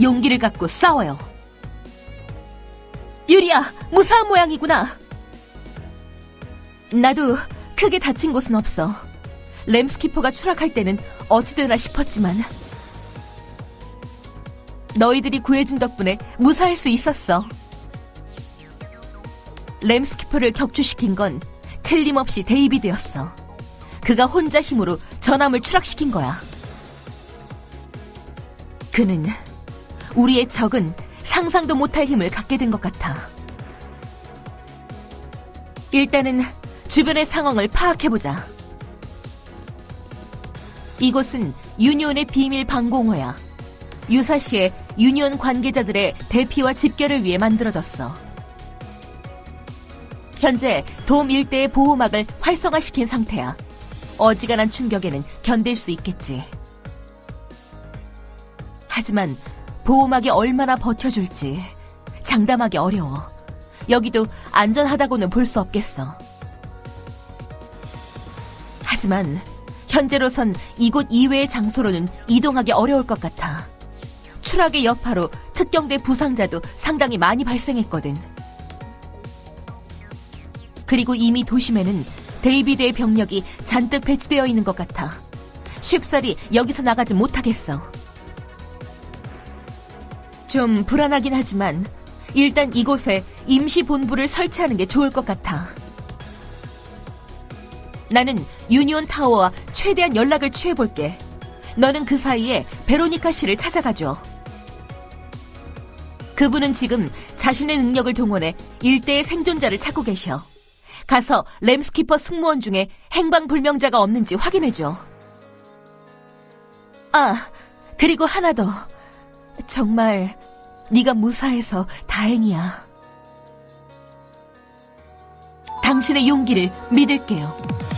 용기를 갖고 싸워요. 유리야, 무사한 모양이구나. 나도 크게 다친 곳은 없어. 램스키퍼가 추락할 때는 어찌되나 싶었지만 너희들이 구해준 덕분에 무사할 수 있었어. 램스키퍼를 격추시킨 건 틀림없이 데이비드였어. 그가 혼자 힘으로 전함을 추락시킨 거야. 그는 우리의 적은 상상도 못할 힘을 갖게 된 것 같아. 일단은 주변의 상황을 파악해보자. 이곳은 유니온의 비밀 방공호야. 유사시에 유니온 관계자들의 대피와 집결을 위해 만들어졌어. 현재 돔 일대의 보호막을 활성화시킨 상태야. 어지간한 충격에는 견딜 수 있겠지. 하지만 보호막이 얼마나 버텨줄지 장담하기 어려워. 여기도 안전하다고는 볼 수 없겠어. 하지만 현재로선 이곳 이외의 장소로는 이동하기 어려울 것 같아. 추락의 여파로 특경대 부상자도 상당히 많이 발생했거든. 그리고 이미 도심에는 데이비드의 병력이 잔뜩 배치되어 있는 것 같아. 쉽사리 여기서 나가지 못하겠어. 좀 불안하긴 하지만 일단 이곳에 임시 본부를 설치하는 게 좋을 것 같아. 나는 유니온 타워와 최대한 연락을 취해볼게. 너는 그 사이에 베로니카 씨를 찾아가줘. 그분은 지금 자신의 능력을 동원해 일대의 생존자를 찾고 계셔. 가서 램스키퍼 승무원 중에 행방불명자가 없는지 확인해줘. 아, 그리고 하나 더. 정말 네가 무사해서 다행이야. 당신의 용기를 믿을게요.